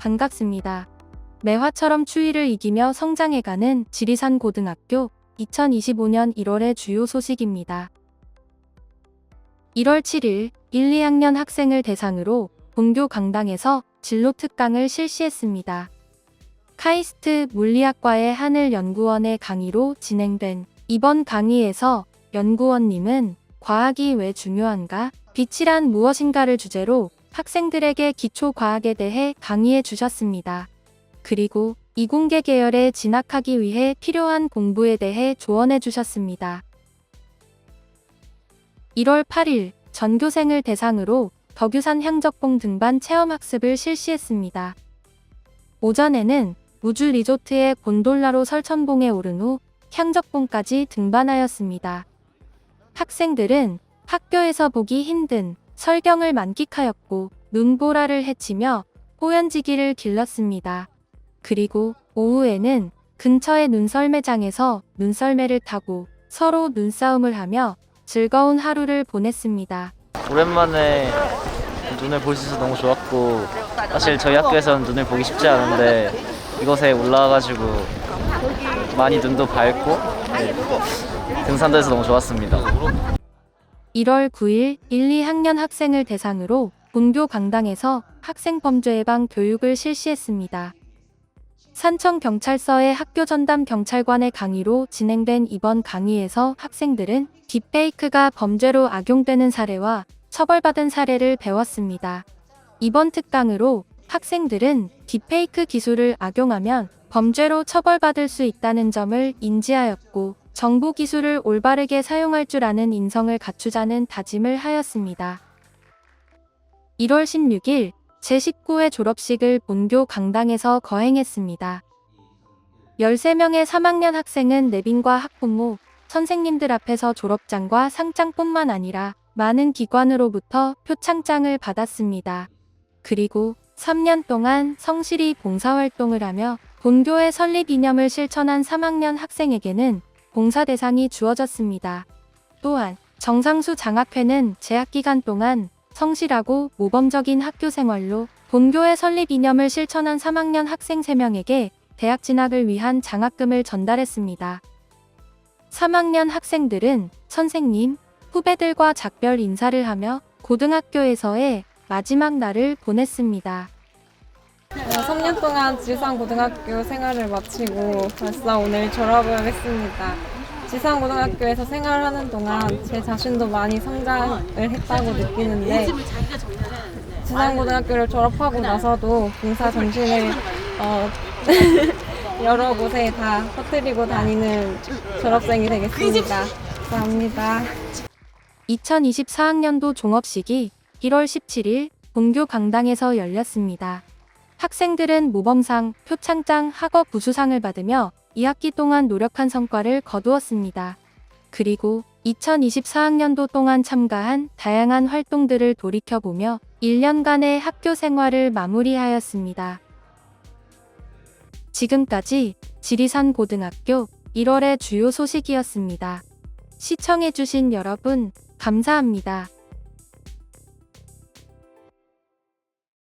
반갑습니다. 매화처럼 추위를 이기며 성장해가는 지리산 고등학교 2025년 1월의 주요 소식입니다. 1월 7일 1, 2학년 학생을 대상으로 본교 강당에서 진로 특강을 실시했습니다. 카이스트 물리학과의 하늘연구원의 강의로 진행된 이번 강의에서 연구원님은 과학이 왜 중요한가? 빛이란 무엇인가를 주제로 학생들에게 기초 과학에 대해 강의해 주셨습니다. 그리고 이공계 계열에 진학하기 위해 필요한 공부에 대해 조언해 주셨습니다. 1월 8일 전교생을 대상으로 덕유산 향적봉 등반 체험학습을 실시했습니다. 오전에는 우주 리조트의 곤돌라로 설천봉에 오른 후 향적봉까지 등반하였습니다. 학생들은 학교에서 보기 힘든 설경을 만끽하였고 눈보라를 헤치며 호연지기를 길렀습니다. 그리고 오후에는 근처의 눈썰매장에서 눈썰매를 타고 서로 눈싸움을 하며 즐거운 하루를 보냈습니다. 오랜만에 눈을 볼 수 있어서 너무 좋았고 사실 저희 학교에서는 눈을 보기 쉽지 않은데 이곳에 올라와가지고 많이 눈도 밝고 네, 등산도 해서 너무 좋았습니다. 1월 9일 1, 2학년 학생을 대상으로 본교 강당에서 학생 범죄 예방 교육을 실시했습니다. 산청경찰서의 학교 전담 경찰관의 강의로 진행된 이번 강의에서 학생들은 딥페이크가 범죄로 악용되는 사례와 처벌받은 사례를 배웠습니다. 이번 특강으로 학생들은 딥페이크 기술을 악용하면 범죄로 처벌받을 수 있다는 점을 인지하였고 정보 기술을 올바르게 사용할 줄 아는 인성을 갖추자는 다짐을 하였습니다. 1월 16일 제19회 졸업식을 본교 강당에서 거행했습니다. 13명의 3학년 학생은 내빈과 학부모, 선생님들 앞에서 졸업장과 상장뿐만 아니라 많은 기관으로부터 표창장을 받았습니다. 그리고 3년 동안 성실히 봉사활동을 하며 본교의 설립 이념을 실천한 3학년 학생에게는 봉사 대상이 주어졌습니다. 또한 정상수 장학회는 재학 기간 동안 성실하고 모범적인 학교 생활로 본교의 설립 이념을 실천한 3학년 학생 3명에게 대학 진학을 위한 장학금을 전달했습니다. 3학년 학생들은 선생님, 후배들과 작별 인사를 하며 고등학교에서의 마지막 날을 보냈습니다. 어, 3년 동안 지상고등학교 생활을 마치고 벌써 오늘 졸업을 하겠습니다. 지상고등학교에서 생활하는 동안 제 자신도 많이 성장을 했다고 느끼는데 지상고등학교를 졸업하고 나서도 봉사 정신을 어, 여러 곳에 다 퍼뜨리고 다니는 졸업생이 되겠습니다. 감사합니다. 2024학년도 종업식이 1월 17일 본교 강당에서 열렸습니다. 학생들은 모범상, 표창장, 학업 부수상을 받으며 2학기 동안 노력한 성과를 거두었습니다. 그리고 2024학년도 동안 참가한 다양한 활동들을 돌이켜보며 1년간의 학교 생활을 마무리하였습니다. 지금까지 지리산 고등학교 1월의 주요 소식이었습니다. 시청해주신 여러분, 감사합니다.